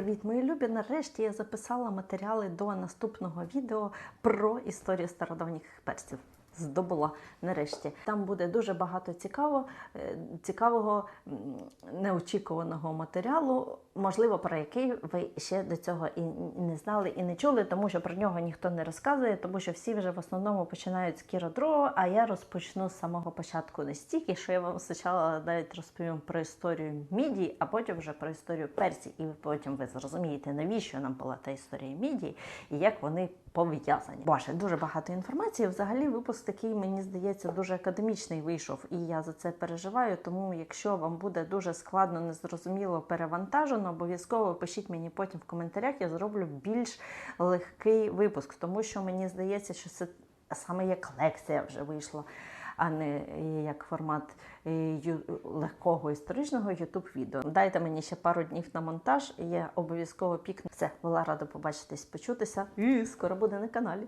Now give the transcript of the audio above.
Привіт, мої любі! Нарешті я записала матеріали до наступного відео про історію стародавніх персів. Здобула нарешті. Там буде дуже багато е, цікавого, неочікуваного матеріалу, можливо, про який ви ще до цього і не знали, і не чули, тому що про нього ніхто не розказує, тому що всі вже в основному починають з Кіра II, а я розпочну з самого початку настільки, що я вам спочатку навіть розповім про історію Мідії, а потім вже про історію Персії. І потім ви зрозумієте, навіщо нам була та історія Мідії і як вони пов'язані. Боже, дуже багато інформації. Взагалі, випуск такий, мені здається, дуже академічний вийшов, і я за це переживаю. Тому, якщо вам буде дуже складно, незрозуміло перевантажено, обов'язково пишіть мені потім в коментарях. Я зроблю більш легкий випуск, тому що мені здається, що це саме як лекція вже вийшла. А не як формат е, легкого історичного youtube відео. Дайте мені ще пару днів на монтаж, і я обов'язково пікну. Все, була рада побачитись, почутися. І скоро буде на каналі.